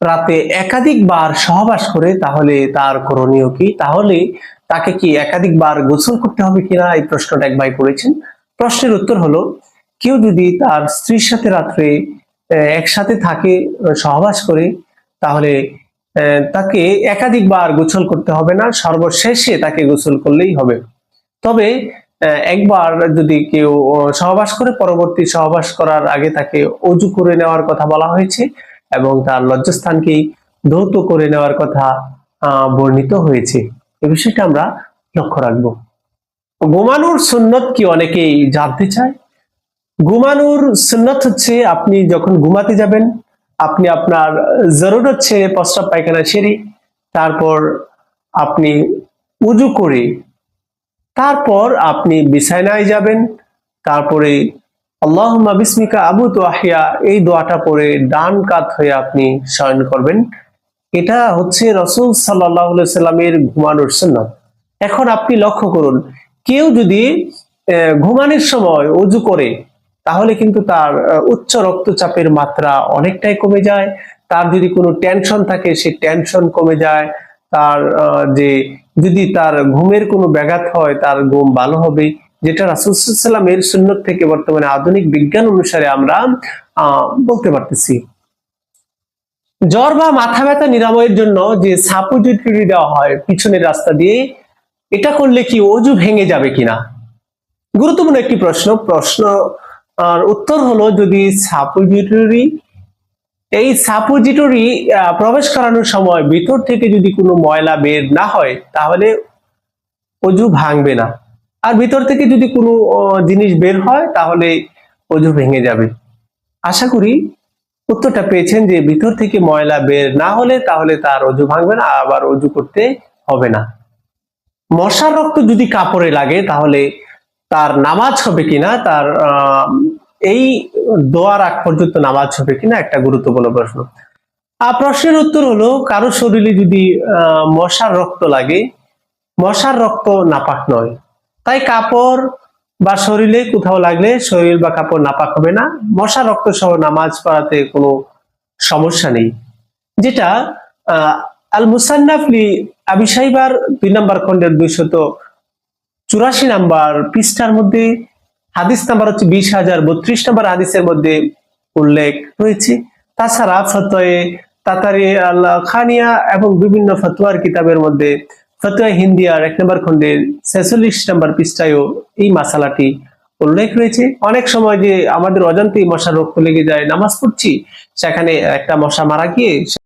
রাতে একাধিকবার সহবাস করে তাহলে তার করণীয় কি? তাহলে তাকে কি একাধিকবার গোসল করতে হবে কিনা? এই প্রশ্নটা এক ভাই করেছেন। প্রশ্নের উত্তর হলো, কেউ যদি তার স্ত্রীর সাথে রাত্রে একসাথে থাকে, সহবাস করে, তাহলে তাকে একাধিকবার গোসল করতে হবে না, সর্বশেষে তাকে গোসল করলেই হবে। তবে একবার যদি কেউ সহবাস করে, পরবর্তী সহবাস করার আগে তাকে অজু করে নেওয়ার কথা বলা হয়েছে। এবং তার লজ্জাস্থানকেই ধৌত করে নেওয়ার কথা বর্ণিত হয়েছে। এ বিষয়টা আমরা লক্ষ্য রাখব। ঘুমানোর সুন্নত কি অনেকেই জানতে চায়? ঘুমানোর সুন্নত হচ্ছে আপনি যখন ঘুমাতে যাবেন, আপনি আপনার জরুরত ছেড়ে প্রস্রাব পায়খানা সেরে, তারপর আপনি উজু করে, তারপর আপনি বিছানায় যাবেন, তারপরে আল্লাহুম্মা বিসমিকা আবু আহিয়া এই দোয়াটা পরে ডান কাত হয়ে আপনি শয়ন করবেন। এটা হচ্ছে রসুল সাল্লাহ সাল্লামের ঘুমানোর সুন্নত। এখন আপনি লক্ষ্য করুন, কেউ যদি ঘুমানোর সময় অজু করে, তাহলে কিন্তু তার উচ্চ রক্তচাপের মাত্রা অনেকটাই কমে যায়। তার যদি কোনো টেনশন থাকে, সে টেনশন কমে যায়। তার যে, যদি তার ঘুমের কোনো ব্যাঘাত হয়, তার ঘুম ভালো হবে। যেটা রাসুলসাল্লামের সুন্নত থেকে বর্তমানে আধুনিক বিজ্ঞান অনুসারে আমরা বলতে পারতেছি। জ্বর বা মাথা ব্যথা নিরাময়ের জন্য যে সাপুজিটরি দেওয়া হয় পিছনের রাস্তা দিয়ে, এটা করলে কি অজু ভেঙে যাবে কিনা? গুরুত্বপূর্ণ একটি প্রশ্ন। প্রশ্ন উত্তর হলো যদি সাপুজিটরি এই সাপুজিটরি প্রবেশ করানোর সময় ভিতর থেকে যদি কোনো ময়লা বের না হয়, তাহলে অজু ভাঙবে না। আর ভিতর থেকে যদি কোনো জিনিস বের হয়, তাহলে অজু ভেঙে যাবে। আশা করি উত্তরটা পেয়েছেন যে ভিতর থেকে ময়লা বের না হলে তাহলে তার অজু ভাঙবে না, আবার অজু করতে হবে না। মশার রক্ত যদি কাপড়ে লাগে, তাহলে তার নামাজ হবে কিনা, তার এই দোয়ার আগ পর্যন্ত নামাজ হবে কিনা, একটা গুরুত্বপূর্ণ প্রশ্ন। আর প্রশ্নের উত্তর হলো, কারও শরীরে যদি মশার রক্ত লাগে, মশার রক্ত নাপাক নয়। তাই কাপড় বা শরীরে কোথাও লাগলে শরীর বা কাপড় নাপাক হবে না। মশা রক্ত সহ নামাজ পড়াতে কোনো সমস্যা নেই। যেটা আল মুসান্নাফলি আবি সাইবার দুই নম্বর খণ্ডের দুইশত চুরাশি নাম্বার পৃষ্ঠার মধ্যে হাদিস নাম্বার হচ্ছে বিশ হাজার বত্রিশ নম্বর হাদিসের মধ্যে উল্লেখ রয়েছে। তাছাড়া ফতোয়ে তাতারি আল্লাহ খানিয়া এবং বিভিন্ন ফতোয়ার কিতাবের মধ্যে ফতোয়া হিন্দিয়ার এক নম্বর খন্ডের ছেচল্লিশ নম্বর পৃষ্ঠায়ও এই মাসালাটি উল্লেখ রয়েছে। অনেক সময় যে আমাদের অজান্তেই মশা রোগ লেগে যায়, নামাজ পড়ছি, সেখানে একটা মশা মারা গিয়ে